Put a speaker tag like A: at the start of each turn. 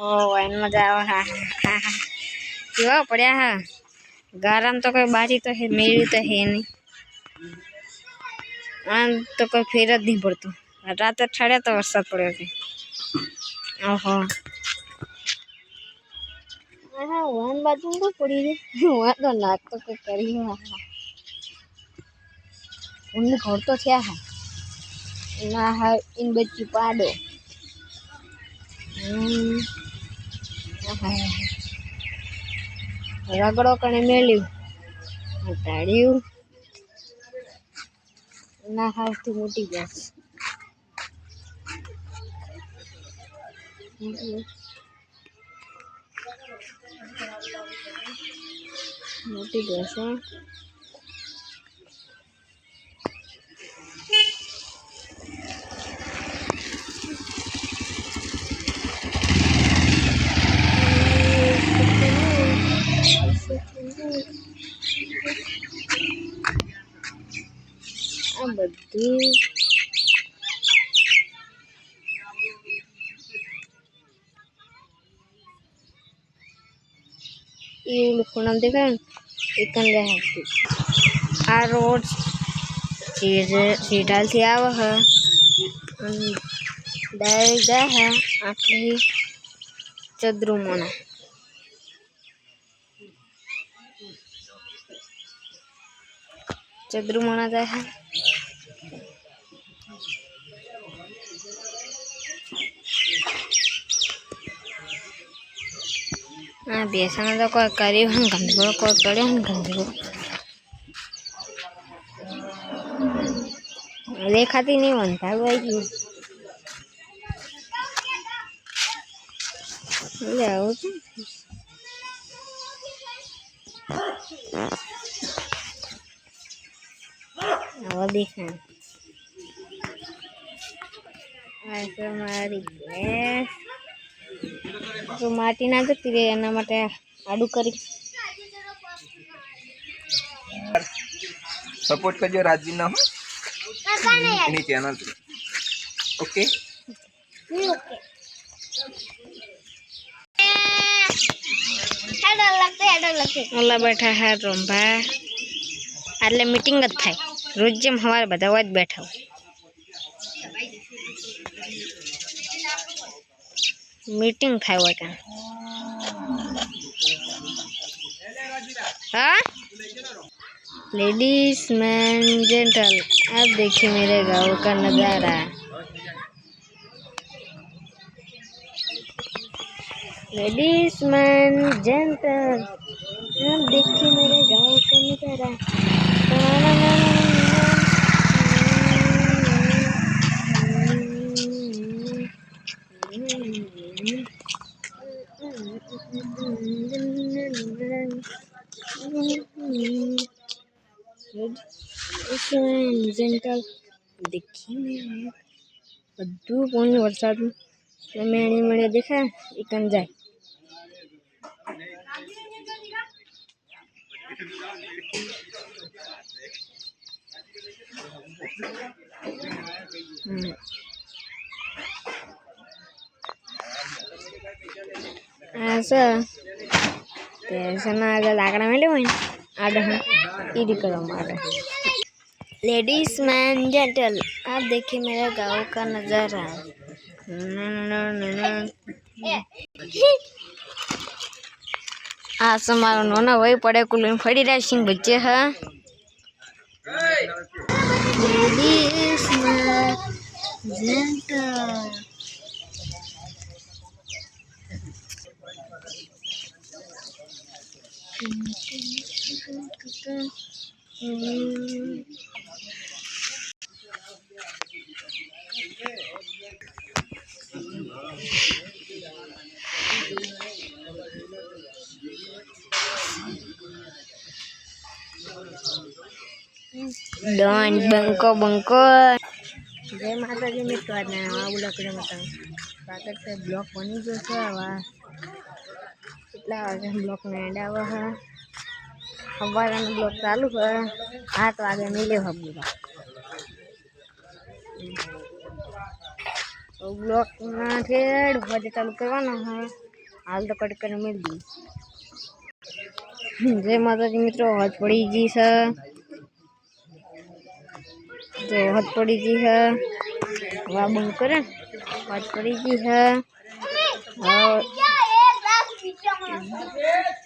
A: O N મજા આવે હા હા હા કેવા પડ્યા હા ગારામ તો કોઈ બારી તો હે મેળી તો હે નહીં આમ તો કોઈ ફેર જ નહીં પડતો રાતે ઠાડ્યા તો વરસાદ પડ્યો છે ઓહો હા વન બાજુ તો પડી ગઈ વન તો નાક તો કોઈ કરી હા એમને ઘર તો થયા હા ના હા ઇન બચ્ચી પાડો હમ આહા. રગડો કણે મેળ્યું તાળ્યું ના હાવથી મોટી ગયા મોટી ગયા છે यूनिफॉर्म देखें इकन रहती आ रोड चीज़ सीटल थी आव है। डाल जा है, आखिरी चद्रू चद्रू है। આ બેસણ તો કોઈ કર્યું ને ગંધગો કોઈ કર્યો ને ગંધગો દેખાતી નહીં વંધા આવી ગયું. આવું છે. હવે દેખાય. આ તો મારી ભેંસ તો માટી ના જતી રહે એના માટે આડું કરી
B: સપોર્ટ કરજો રાજવીના હો એની ચેનલ ઓકે
A: ઓલા બેઠા હે રંભા એટલે મીટિંગ જ થાય રોજ જેમ સવારે બધા હોય જ બેઠા હોય मीटिंग फाइवर का हाँ लेडीज़ मैन जेंटल अब देखिए मेरे गाँव का नज़ारा लेडीज़ मैन जेंटल अब देखिए मेरे गाँव का नज़ारा જેન્ટલ દેખીને બધું પાણી વરસાદનું એટલે મેણી મળે દેખાય એ કન જાય હમ. આ છે તે શેના આગળ લાકડા મેળ્યું હોય ને આડે હા એ રી કરવા માટે लेडीज मैन जेंटल आप देखिए मेरे गाँव का नज़ारा આ સમારો નોનો વહી પડે કુલ ફરી રહ્યા સિંહ વચ્ચે હા Ladies man, ડોન બંકો બંકો જય માતાજી મિત્રો આજના આવું લકડીમાં તમે સ્વાગત છે બ્લોક બની ગયો છે હવે કેટલા વાગે બ્લોકને એડ આવે છે સવારનો બ્લોક ચાલુ છે સાત વાગે મિલ્યો હવે બ્લોક બ્લોકના ઠેડ વાગે ચાલુ કરવાનો હોય હાલ તો કટ કરીને મેળ દી જય માતાજી મિત્રો હદ પડી ગઈ છે જો હદ પડી ગઈ છે વા બંધ કરે હદ પડી ગઈ છે Vamos!